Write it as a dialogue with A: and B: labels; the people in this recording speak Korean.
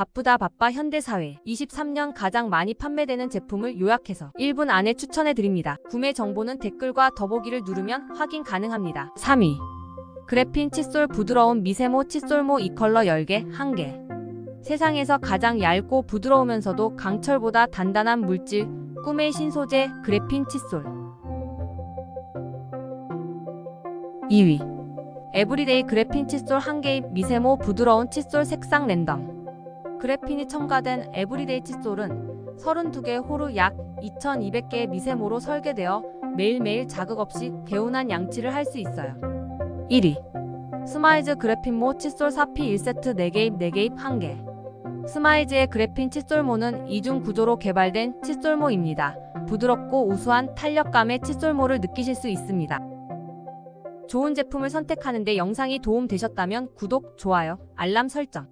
A: 바쁘다 바빠 현대사회 23년 가장 많이 판매되는 제품을 요약해서 1분 안에 추천해 드립니다. 구매 정보는 댓글과 더보기를 누르면 확인 가능합니다. 3위. 그래핀 칫솔 부드러운 미세모 칫솔모 이 컬러 10개 1개. 세상에서 가장 얇고 부드러우면서도 강철보다 단단한 물질 꿈의 신소재 그래핀 칫솔. 2위. 에브리데이 그래핀 칫솔 1개의 미세모 부드러운 칫솔 색상 랜덤 그래핀이 첨가된 에브리데이 칫솔은 32개의 호루 약 2200개의 미세모로 설계되어 매일매일 자극 없이 개운한 양치를 할 수 있어요 1위 스마이즈 그래핀모 칫솔 4P 1세트 4개입 4개입 1개 스마이즈의 그래핀 칫솔모는 이중 구조로 개발된 칫솔모입니다. 부드럽고 우수한 탄력감의 칫솔모를 느끼실 수 있습니다. 좋은 제품을 선택하는데 영상이 도움 되셨다면 구독, 좋아요, 알람 설정